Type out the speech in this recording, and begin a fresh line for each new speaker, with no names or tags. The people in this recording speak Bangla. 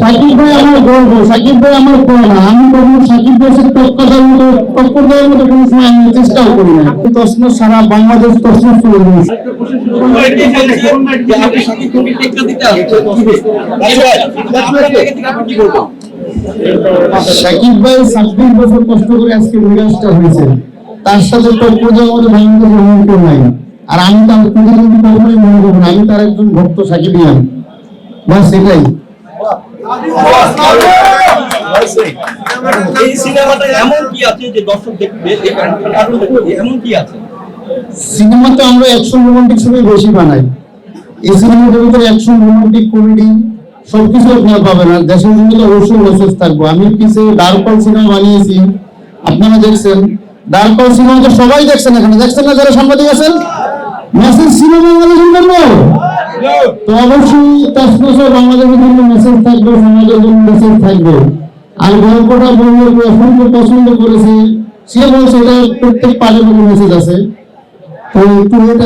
সাকিব ভাই আমার গর্ব, সাকিব ভাই আমার প্রেরণা আমি কখনো সাকিব ভাইয়ের টক্কর দেওয়ার মতো টক্কর দেওয়ার মতো কোনো সময় আমি চেষ্টাও করি না প্রশ্ন সারা বাংলাদেশ প্রশ্ন শুরু হয়েছে
সাকিব
ভাই ছাব্বিশ বছর কষ্ট করে আজকে বিরাজটা হয়েছে। তার সাথে টক্কর দেওয়ার মতো বাংলাদেশের এমন কেউ নাই। আর আমি তার কোনোদিন কখনোই মনে করব না, আমি তার একজন ভক্ত সাকিবিয়ান বাস এটাই।
এই সিনেমাটা এমন কি আছে যে দর্শক দেখবে এমন কি আছে
সিনেমা আমরা অ্যাকশন রোমান্টিক ছবি বেশি বানাই। এই সিনেমাটার ভিতরে অ্যাকশন, রোমান্টিক, কমেডি, সবকিছু আপনারা পাবেন। আর দেশের জন্য তো অবশ্যই মেসেজ থাকব। আমি পিছে ডার্কল সিনেমা বানিয়েছি। আপনারা দেখছেন। ডার্কল সিনেমা তো সবাই দেখছেন এখানে। দেখছেন না যারা সাংবাদিক আছেন? মেসেজ সিনেমা কেন? তো অবশ্যই তসনস বাংলাদেশের জন্য মেসেজ থাকবে, সমাজের জন্য মেসেজ থাকবে। আর গল্পটা বলব অসংখ্য পছন্দ করেছে, সে বলছে এটা প্রত্যেক পাঠের মেসেজ আছে। তো একটু ওয়েট